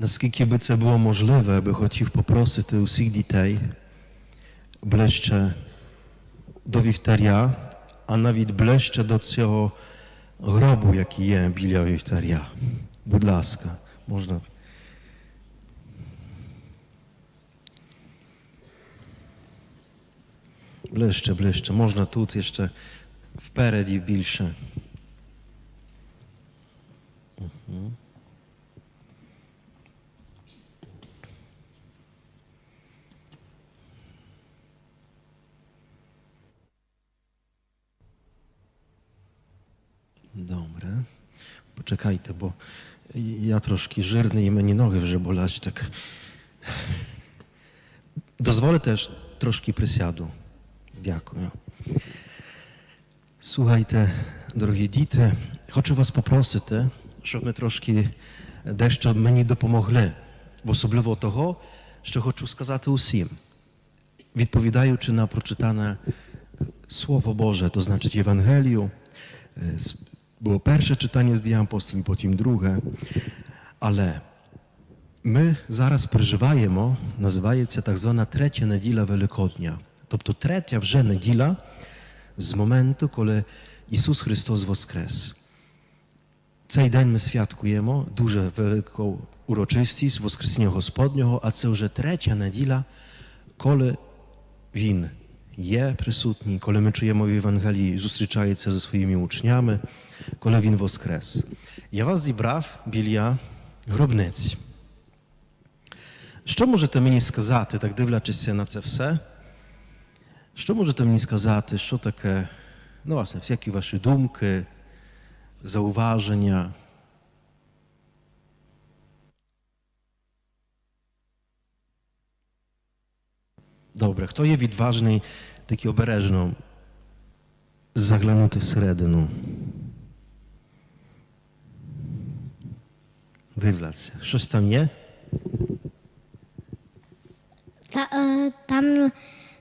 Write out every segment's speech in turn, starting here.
Наскільки би це було можливе, я би хотів попросити усіх дітей ближче до вівтаря, а навіть ближче до цього гробу, який є біля вівтаря. Будь ласка, можна. Ближче, ближче. Можна тут ще впереді більше. czekajcie, bo ja troszkę żerny i mnie nogi już bolać, tak. Dozwolę też troszkę przysiadu. Dziękuję. Słuchajcie, drogie Dite, chcę was poprosić, żeby troszkę deszczu mnie dopomogli, w osobliwo tego, co chcę skazać wszystkim. czy na przeczytane Słowo Boże, to znaczy Ewangelium, e, było pierwsze czytanie z Dijan Apostoli, potem drugie, ale my zaraz przeżywajemy, nazywa się tak zwana trzecia niedziela Wielkodnia. To to trzecia wrze niedziela z momentu, kiedy Jezus Chrystus woskres. Cej dzień my duże wielką uroczystość z Woskresnienia Gospodniego, a co, że trzecia niedziela, kiedy Win je prysutni, kole my czujemy w Ewangelii, zustryczaje ze swoimi uczniami, kole win woskres. Ja was zibraw, bilia, grobnicy. Co możecie mi skazać, tak dywlaczy się na CFC? Co może mi skazać, co takie, no właśnie, w jakie wasze dumki, zauważenia? Dobre, kto je widważny? таки обережно заглянути всередину. Дивляться, щось там є? Та, е, Там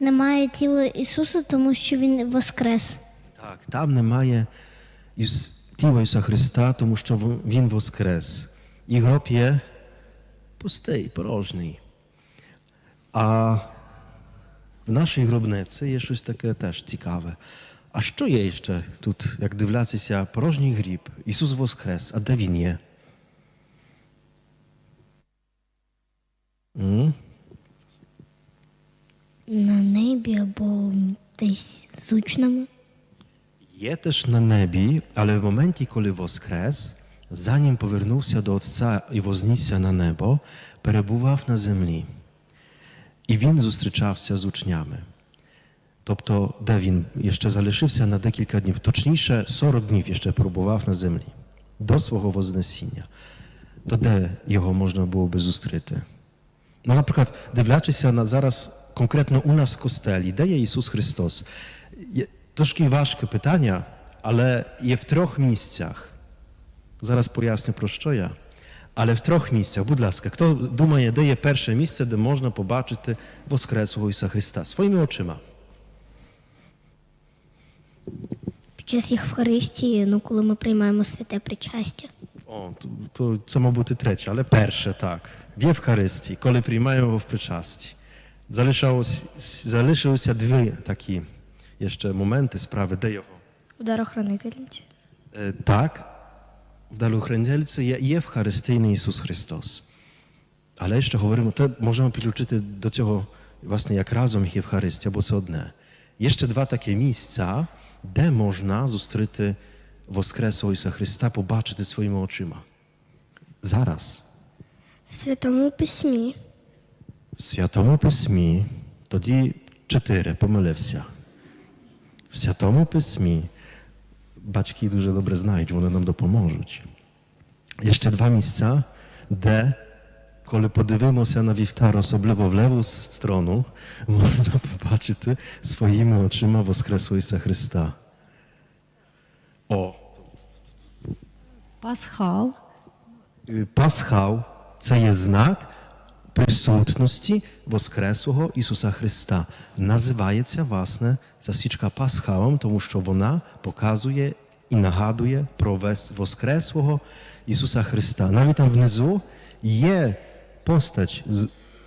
немає тіла Ісуса, тому що Він Воскрес. Так, там немає Іс... тіла Ісуса Христа, тому що Він Воскрес. І гроб є пустий, порожній. А W naszej grobnicy jest coś takie też ciekawe. A co jest jeszcze tu, jak dywlacy się porożni grip, Jezus woskres, a dewinie? Hmm? Na niebie, bo gdzieś zucznam. Jest też na niebie, ale w momencie, kiedy woskres, zanim powrócił się do Ojca i wozniósł się na niebo, przebywał na ziemi і він зустрічався з учнями. Тобто, де він ще залишився на декілька днів, точніше, 40 днів ще пробував на землі до свого Вознесіння, то де його можна було би зустріти? Ну, Наприклад, дивлячися на зараз конкретно у нас в костелі, де є Ісус Христос? Є трошки важке питання, але є в трьох місцях. Зараз поясню, про що я. але в трьох місцях, будь ласка, хто думає, де є перше місце, де можна побачити Воскреслого Ісуса Христа своїми очима? Під час Євхаристії, ну коли ми приймаємо святе причастя. О, то, то це, бути третє, але перше так. В Євхаристії, коли приймаємо в причасті. Залишилося, залишилося дві такі ще моменти справи, де його? Ударохранительниці. Е, так, вдалохранительце є Євхаристийний Ісус Христос. Але ще говоримо, те можемо підключити до цього, власне, як разом Євхаристія, бо це одне. Є ще два такі місця, де можна зустріти Воскресу Ісуса Христа, побачити своїми очима. Зараз. В Святому Письмі. В Святому Письмі. Тоді чотири помилився. В Святому Письмі baćki duże dobre znajdź, one nam dopomożą. Jeszcze dwa miejsca. D. Kole podywemo się na wiftaros oblewo w lewą stronę, można popatrzeć swoimi oczyma w Jezusa Chrysta. O. Paschał. Y, Paschał, co jest znak prysutności woskresłego Jezusa Chrysta. Nazywa się własne własne ця свічка Пасхалом, тому що вона показує і нагадує про вес Воскреслого Ісуса Христа. Навіть там внизу є постать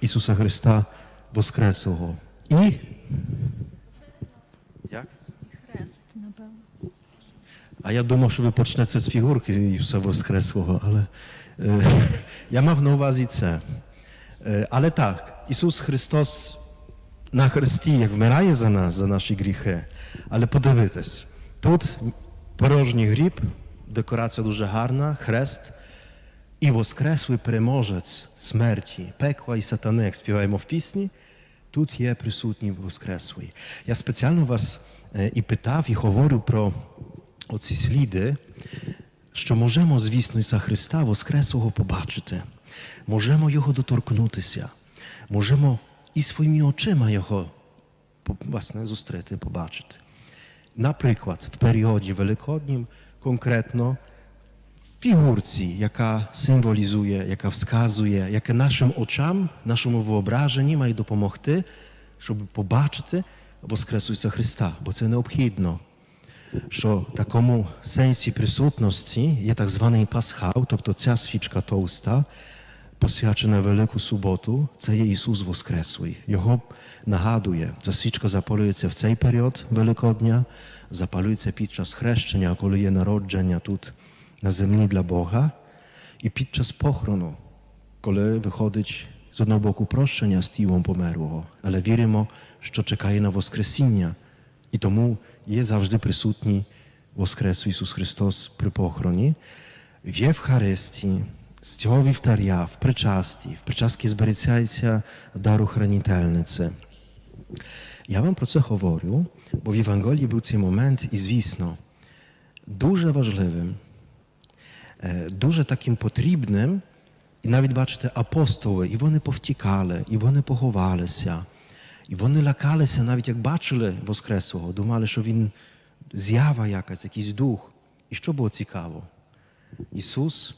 Ісуса Христа Воскреслого. І як? Хрест, напевно. А я думав, що ви почнете з фігурки Ісуса Воскреслого, але е, я мав на увазі це. Е, але так, Ісус Христос на Христі, як вмирає за нас, за наші гріхи, але подивитись, тут порожній гріб, декорація дуже гарна, хрест і воскреслий переможець смерті, пекла і сатани, як співаємо в пісні. Тут є присутній Воскреслий. Я спеціально вас е, і питав, і говорю про оці сліди, що можемо, звісно, за Христа Воскреслого побачити, можемо Його доторкнутися, можемо i swoimi oczyma jego własne zustrety pobaczyć. Na przykład w periodzie wielkodnim konkretno figurcji, jaka symbolizuje, jaka wskazuje, jakie naszym oczom, naszemu wyobrażeniu ma i dopomogty, żeby zobaczyć się Chrysta, bo to необхідно. Що такому сенсі присутності є так званий пасхал, тобто ця свічка товста, посвячена велику суботу, це є Ісус Воскреслий. Його нагадує, засвічка запалюється в цей період Великодня, запалюється під час хрещення, коли є народження тут на землі для Бога, і під час похорону, коли виходить з одного боку прощення з тілом померлого, але віримо, що чекає на Воскресіння, і тому є завжди присутній Воскрес Ісус Христос при похороні. В Євхаристії з цього вівтаря в причасті, в причастці зберігається дару хранітельниці. Я вам про це говорю, бо в Євангелії був цей момент, і звісно, дуже важливим, е, дуже таким потрібним, і навіть бачите, апостоли, і вони повтікали, і вони поховалися, і вони лякалися, навіть як бачили Воскреслого, думали, що він з'ява якась, якийсь дух. І що було цікаво? Ісус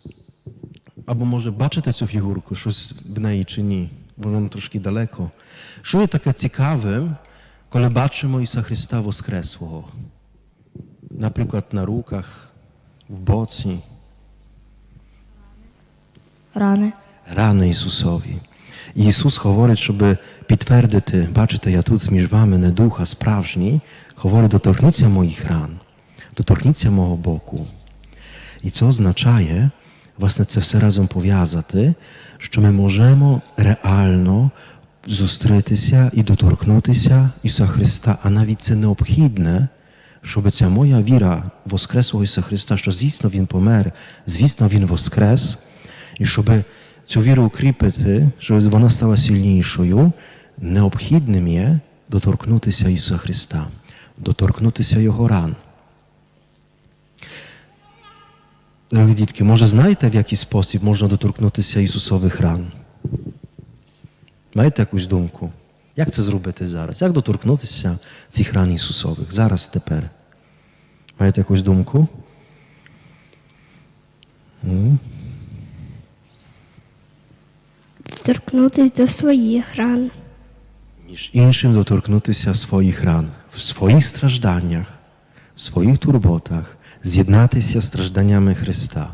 або може бачите цю фігурку, щось в неї чи ні, бо воно трошки далеко. Що є таке цікаве, коли бачимо Ісуса Христа Воскреслого? Наприклад, на руках, в боці. Рани. Рани Ісусові. І Ісус говорить, щоб підтвердити, бачите, я тут між вами не духа справжній, говорить, доторкніться моїх ран, доторкніться мого боку. І це означає, власне це все разом пов'язати, що ми можемо реально зустрітися і доторкнутися Ісуса Христа, а навіть це необхідне, щоб ця моя віра в Воскреслого Ісуса Христа, що звісно Він помер, звісно, Він воскрес, і щоб цю віру укріпити, щоб вона стала сильнішою, необхідним є доторкнутися Ісуса Христа, доторкнутися Його ран. Drogie дітки, може знаєте, в який спосіб можна доторкнутися Ісусових ран? Маєте якусь думку? Як це зробити зараз? Як доторкнутися цих ран Ісусових? Зараз тепер? Маєте якусь думку? Доторкнутися до своїх ран. Між іншим доторкнутися своїх ран в своїх стражданнях, в своїх турботах з'єднатися з стражданнями Христа.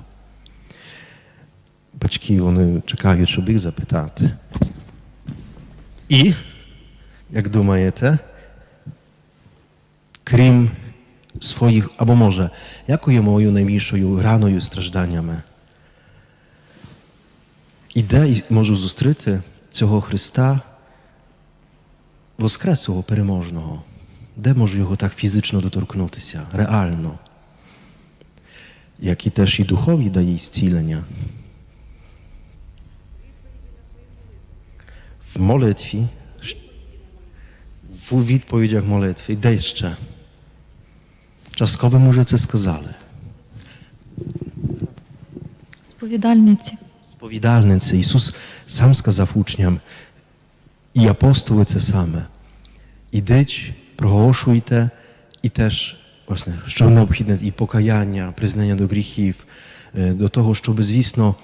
Батьки вони чекають, щоб їх запитати. І, як думаєте, крім своїх, або може, якою моєю найбільшою раною стражданнями? І де можу зустріти цього Христа Воскресого переможного? Де можу його так фізично доторкнутися, реально? jak i też i duchowi daje iscilenia. W modlitwie, w odpowiedziach modlitwy, deszcze. Czaskowe może co skazali. Spowiedalnicy. Spowiedalnicy. Jezus sam skazał uczniam i apostoły te same. Idź, prohoszujte i też власне, що необхідне і покаяння, признання до do до того, щоб, звісно,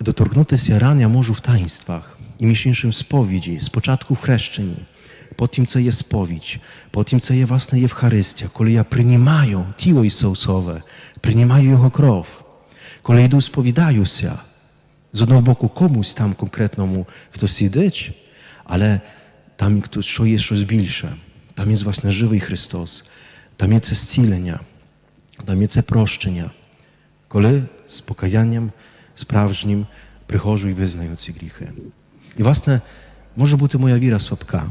dotorgnutися rania morzu w taństwach i miesięcznym spowiedzi, z początku chreszczeń, po tym, co je spowiedź, po tym, co je własna Eucharystia, kiedy ja przyjmuję tiło Jezusowe, przyjmuję Jego krow, kiedy idę spowiadają się, z jednego komuś tam konkretnemu, kto siedzi, ale tam, kto jest coś większe, tam jest właśnie żywy Chrystos tam jest scilenia, tam proszczenia, kole z pokajaniem sprawdźnim i wyznają ci grzechy. I właśnie może być moja wira słabka,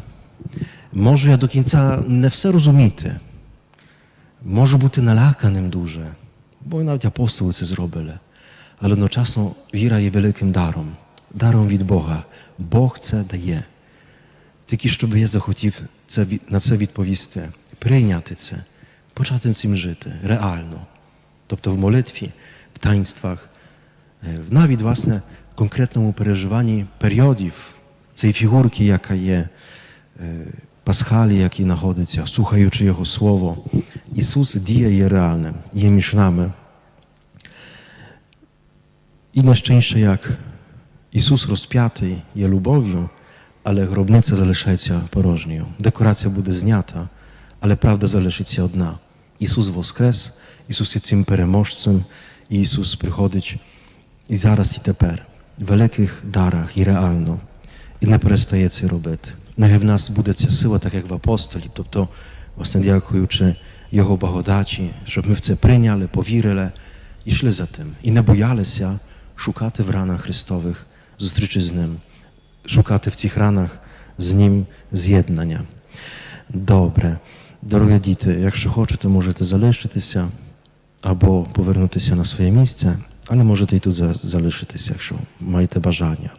może ja do końca nie wszystko rozumiem, może być nalakanym duże, bo nawet apostoły to zrobili, ale jednocześnie wira jest wielkim darom, darom od Boga. Bóg daje. Tylko, żeby je zachodził, na co odpowiedzieć, przyjąć Poczatem tym żyty, realno. Tobto w modlitwie, w taństwach, e, w nawet własne konkretnemu przeżywaniu periodów tej figurki, jaka jest e, paschali, jaki Słuchaj, słuchając Jego Słowo. Jezus dzieje je realne, je myślamy. I na szczęście, jak Jezus rozpiaty je lubowiu, ale grobnica zależy się porożnią. Dekoracja będzie zniata, ale prawda zależy się od nas. Ісус Воскрес, Ісус є цим переможцем, і Ісус приходить і зараз, і тепер, в великих дарах і реально, і не перестає це робити. Нехай в нас буде ця сила, так як в апостолів, тобто, власне, дякуючи Його благодаті, щоб ми в це прийняли, повірили і йшли за тим. І не боялися шукати в ранах Христових зустрічі з Ним, шукати в цих ранах з Ним з'єднання. Добре. Дорогі діти, якщо хочете, можете залишитися або повернутися на своє місце, але можете і тут залишитися, якщо маєте бажання.